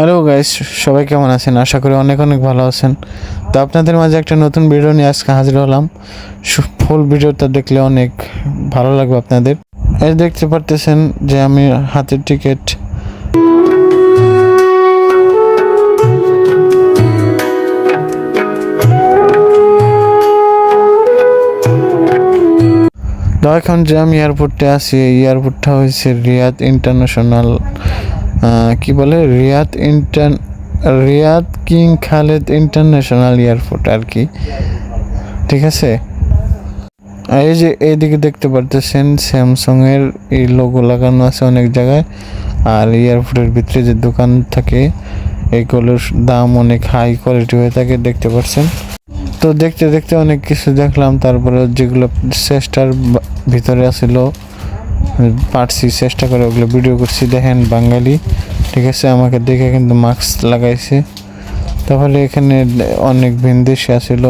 Hello guys, সবাই কেমন আছেন? আশা করি অনেক অনেক ভালো আছেন। তো আপনাদের মাঝে একটা নতুন ভিডিও নিয়ে আজকে হাজির হলাম। ফুল ভিডিওটা দেখলে অনেক ভালো লাগবে আপনাদের। এই দেখতে পারতেছেন যে আমি হাতের টিকিট এখন যে আমি এয়ারপোর্টে আছি এয়ারপোর্টটা হয়েছে রিয়াদ ইন্টারন্যাশনাল কি বলে? Riyadh inter Riyadh King Khalid international airport আর কি। ঠিক আছে? এই যে এইদিকে দেখতে পারতেছেন স্যামসং এর এই লোগো লাগানো আছে অনেক জায়গায়। আর এয়ারপোর্টের ভিতরে যে দোকান থাকে এইগুলোর দাম অনেক হাই কোয়ালিটি হয়ে থাকে, দেখতে পাচ্ছেন তো দেখতে দেখতে অনেক কিছু দেখলাম, তারপরে যেগুলো চেষ্টার ভিতরে আছিল পারছি, চেষ্টা করে ওগুলো ভিডিও করছি। দেখেন বাঙালি, ঠিক আছে? আমাকে দেখে কিন্তু মাস্ক লাগাইছে। তাহলে এখানে অনেক ভিনদেশি আছিল,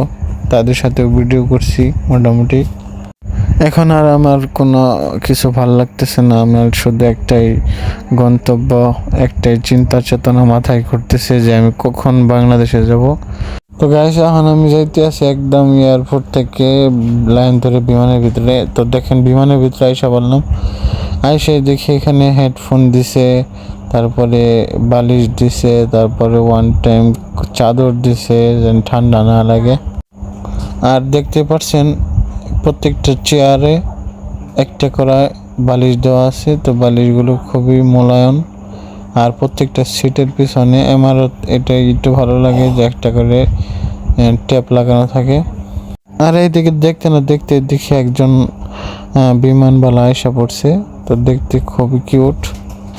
তাদের সাথেও ভিডিও করছি মোটামুটি। এখন আর আমার কোনো কিছু ভালো লাগতেছে না। আমার শুধু একটাই গন্তব্য, একটাই চিন্তা চেতনা মাথায় ঘুরতেছে যে আমি কখন বাংলাদেশে যাব। তো গাইস এখন আমি যাইতে আছি একদম এয়ারপোর্ট থেকে লাইন ধরে বিমানের ভিতরে। তো দেখেন, বিমানের ভিতরে আইসা বললাম। আইসে দেখি এখানে হেডফোন দিছে, তারপরে বালিশ দিছে, তারপরে ওয়ান টাইম চাদর দিছে, যেন ঠান্ডা না লাগে। আর দেখতে পাচ্ছেন, প্রত্যেকটা চেয়ারে একটা করে বালিশ দেওয়া আছে। তো বালিশগুলো খুবই মোলায়ম। আর প্রত্যেকটা সিটের পিছনে এমারত, এটা একটু ভালো লাগে যে একটা করে ট্যাপ লাগানো থাকে। আর এইদিকে দেখতে না দেখতে দেখি একজন বিমানবালা এসে পড়ছে। তো দেখতে খুবই কিউট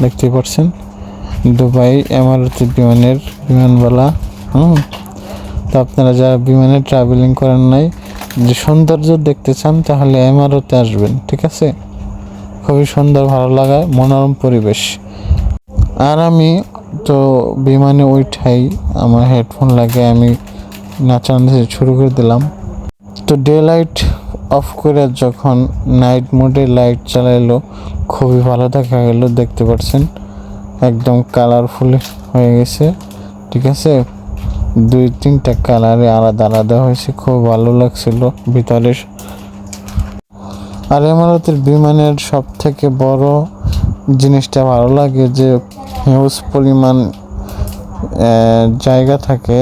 দেখতে পাচ্ছেন দুবাই এমারতি বিমানের বিমানবালা হুম। তো আপনারা যারা বিমানে ট্রাভেলিং করেন নাই যে সৌন্দর্য দেখতে চান, তাহলে এমারতে আসবেন, ঠিক আছে? খুবই সুন্দর, ভালো লাগায় মনোরম পরিবেশ। আর আমি তো বিমানে উঠাই, আমার হেডফোন লাগে, আমি নাচানো শুরু করে দিলাম। তো ডে লাইট অফ করে যখন নাইট মোডে লাইট চালাইলো, খুবই ভালো দেখা গেল, দেখতে পাচ্ছেন একদম কালারফুল হয়ে গেছে, ঠিক আছে? দুই তিনটা কালারে আলাদা আলাদা হয়েছে, খুব ভালো লাগছিল ভিতরে আর এমারতের বিমানের সব থেকে বড় জিনিসটা ভালো লাগে যে হিউজ পরিমাণ জায়গা থাকে,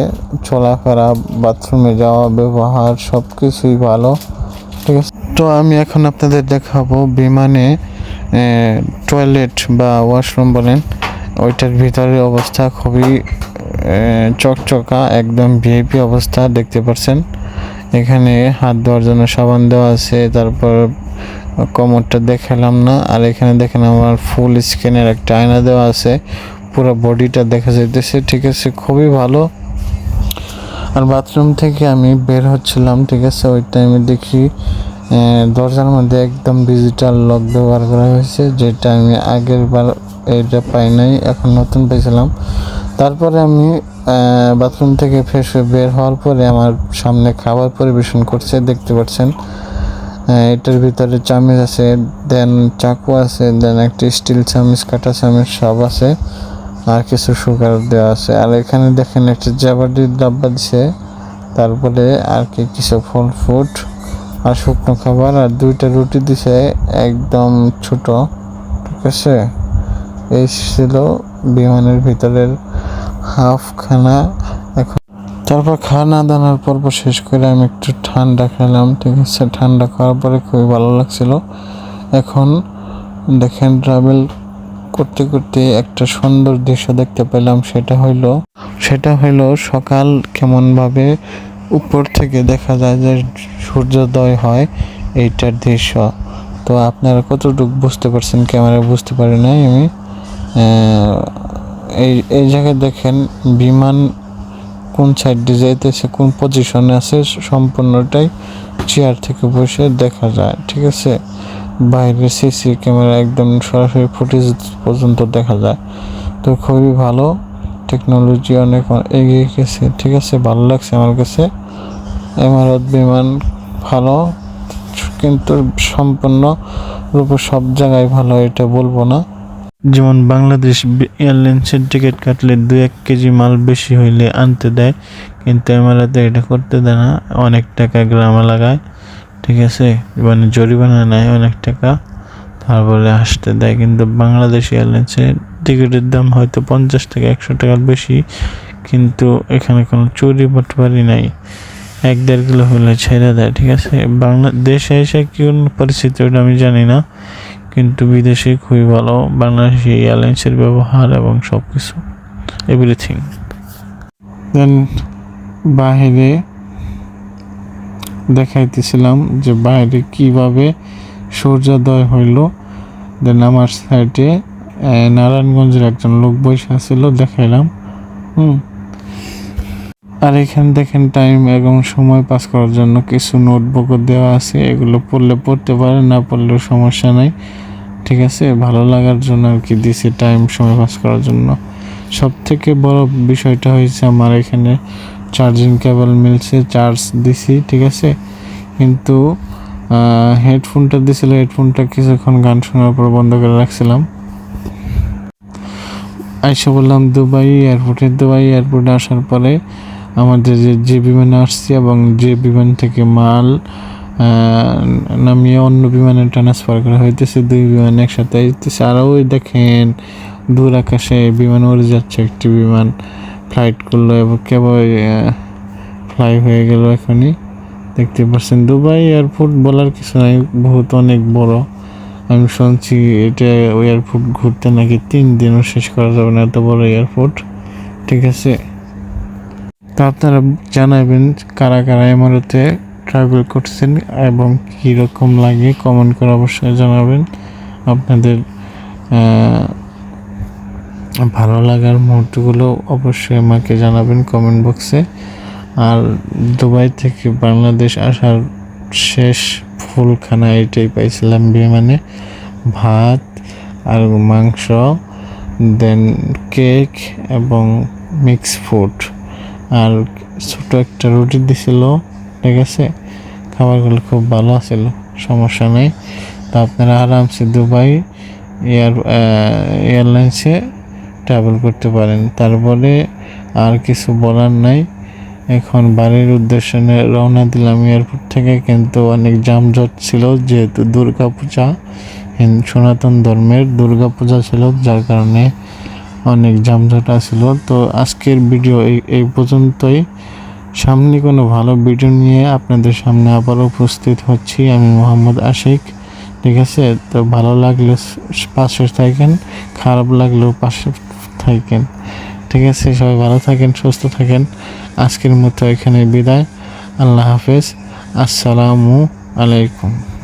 চলাফেরা, বাথরুমে যাওয়া, ব্যবহার সব কিছুই ভালো, ঠিক আছে? তো আমি এখন আপনাদের দেখাবো বিমানে টয়লেট বা ওয়াশরুম বলেন, ওইটার ভিতরে অবস্থা খুবই চকচকা, একদম ভিআইপি অবস্থা, দেখতে পাচ্ছেন এখানে হাত ধোয়ার জন্য সাবান দেওয়া আছে, তারপর কোমরটা দেখালাম না। আর এখানে দেখেন আমার ফুল স্ক্রিনের একটা আয়না দেওয়া আছে। পুরো বডিটা দেখা যাইতেছে। ঠিক আছে, খুবই ভালো। আর বাথরুম থেকে আমি বের হচ্ছিলাম, ঠিক আছে? ওই টাইমে দেখি দরজার মধ্যে একদম ডিজিটাল লক ব্যবহার করা হয়েছে, যেটা আমি আগের বার এটা পাই নাই, এখন নতুন পেয়েছিলাম তারপরে আমি বাথরুম থেকে ফ্রেশ হয়ে বের হওয়ার পরে আমার সামনে খাবার পরিবেশন করছে, দেখতে পাচ্ছেন। এটার ভিতরে চামচ আছে, দেন চাকু আছে, দেন একটা স্টিল চামচ কাটা চামচ সব আছে, আর কিছু সুগার দেওয়া আছে। আর এখানে দেখেন একটা জাবাটির ডাব্বা দিছে, তারপরে আর কি কিছু ফল ফুড আর শুকনো খাবার, আর দুইটা রুটি দিছে, একদম ছোট, ঠিক আছে? এই ছিল বিমানের ভিতরের হাফ খানা তারপর খানা দানার পর্ব শেষ করে আমি একটু ঠান্ডা খেলাম, ঠিক আছে? ঠান্ডা খাওয়ার পরে খুবই ভালো লাগছিল। এখন দেখেন ট্রাভেল করতে করতে একটা সুন্দর দৃশ্য দেখতে পেলাম, সেটা হইল সেটা হইল সকাল কেমনভাবে উপর থেকে দেখা যায় যে সূর্যোদয় হয় এইটার দৃশ্য। তো আপনারা কতটুকু বুঝতে পারছেন ক্যামেরা বুঝতে পারি নাই আমি? এই এই জায়গায় দেখেন বিমান কোন সাইড যাইতেছে, কোন পজিশনে আছে, সম্পূর্ণটাই চেয়ার থেকে বসে দেখা যায়, ঠিক আছে? বাইরে সিসি ক্যামেরা একদম সরাসরি ফুটেজ পর্যন্ত দেখা যায়। তো খুবই ভালো টেকনোলজি অনেক এগিয়ে গেছে, ঠিক আছে? ভালো লাগছে আমার কাছে। এমারত বিমান ভালো, কিন্তু সম্পূর্ণ রূপে সব জায়গায় ভালো, এটা বলব না। যেমন বাংলাদেশ এয়ারলাইন্সের টিকিট কাটলে দু এক কেজি মাল বেশি হইলে আনতে দেয়, কিন্তু এমআরআইতে এটা করতে দেয় না। অনেক টাকা গ্রামে লাগায়, ঠিক আছে? মানে জরিমানা নেয় অনেক টাকা, তারপরে আসতে দেয়। কিন্তু বাংলাদেশ এয়ারলাইন্সের টিকিটের দাম হয়তো পঞ্চাশ থেকে একশো টাকার বেশি, কিন্তু এখানে কোনো চুরি বাটপারি নাই। এক দেড় কিলো হলে ছেড়ে দেয়, ঠিক আছে? বাংলাদেশে এসে কোন পরিস্থিতি ওটা আমি জানি না। কিন্তু বিদেশে খুবই ভালো, বাংলাদেশি এয়ারলাইন্সের ব্যবহার এবং সব কিছু এভরিথিং দেন বাইরে দেখাইতেছিলাম যে বাইরে কীভাবে সূর্যোদয় হইল। দেন আমার সাইডে নারায়ণগঞ্জের একজন লোক বসে ছিল দেখাইলাম। হুম। আর এখানে দেখেন টাইম এবং সময় পাস করার জন্য কিছু নোটবুকও দেওয়া আছে। এগুলো পড়লে পড়তে পারে না পড়লেও সমস্যা নাই। ঠিক আছে? ভালো লাগার জন্য আর কি দিছে টাইম সময় পাস করার জন্য। সব থেকে বড় বিষয়টা হয়েছে আমার এখানে চার্জিং কেবল মিলছে চার্জ দিছি, ঠিক আছে? কিন্তু হেডফোনটা দিছিল হেডফোনটা কিছুক্ষণ গান শোনার পর বন্ধ করে রাখছিলাম। আইসা বললাম, দুবাই এয়ারপোর্টে দুবাই এয়ারপোর্টে আসার পরে আমাদের যে বিমানে আসছি এবং যে বিমান থেকে মাল নামিয়ে অন্য বিমানে ট্রান্সফার করা হইতেছে, দুই বিমান একসাথে আসতেছে আর ওই দেখেন, দূর আকাশে বিমান উড়ে যাচ্ছে একটি বিমান। ফ্লাইট করল এবং কেবল ফ্লাই হয়ে গেল এখনই। দেখতে পাচ্ছেন, দুবাই এয়ারপোর্ট বলার কিছু নাই, বহুত অনেক বড়। আমি শুনছি এটা এয়ারপোর্ট ঘুরতে নাকি তিন দিনও শেষ করা যাবে না, এত বড় এয়ারপোর্ট ঠিক আছে? তো আপনারা জানাবেন কারা কারা এমারতে ট্রাভেল করছেন এবং কীরকম লাগে কমেন্ট করে অবশ্যই জানাবেন। আপনাদের ভালো লাগার মুহূর্তগুলো অবশ্যই আমাকে জানাবেন কমেন্ট বক্সে আর দুবাই থেকে বাংলাদেশ আসার শেষ ফুলখানা এটাই পাইছিলাম বিমানে। ভাত আর মাংস দেন কেক এবং মিক্স ফুড আর ছোট একটা রুটি দিছিল ঠিক আছে খাবারগুলো খুব ভালো ছিল সমস্যা নেই। তো আপনারা আরামসে দুবাই এয়ার এয়ারলাইন্সে ট্রাভেল করতে পারেন। তারপরে আর কিছু বলার নাই। এখন বাড়ির উদ্দেশ্যে রওনা দিলাম এয়ারপোর্ট থেকে, কিন্তু অনেক যানজট ছিল, যেহেতু দুর্গা পূজা সনাতন ধর্মের দুর্গা পূজা ছিল, যার কারণে অনেক যানজট আছিল। তো আজকের ভিডিও এই পর্যন্তই। সামনে কোনো ভালো ভিডিও নিয়ে আপনাদের সামনে আবার উপস্থিত হচ্ছি। আমি মোহাম্মদ আশিক। ঠিক আছে? তো ভালো লাগলে পাশে থাকেন, খারাপ লাগলেও পাশে থাকেন। ঠিক আছে? সবাই ভালো থাকেন, সুস্থ থাকেন। আজকের মতো এখানে বিদায়। আল্লাহ হাফেজ। আসসালামু আলাইকুম।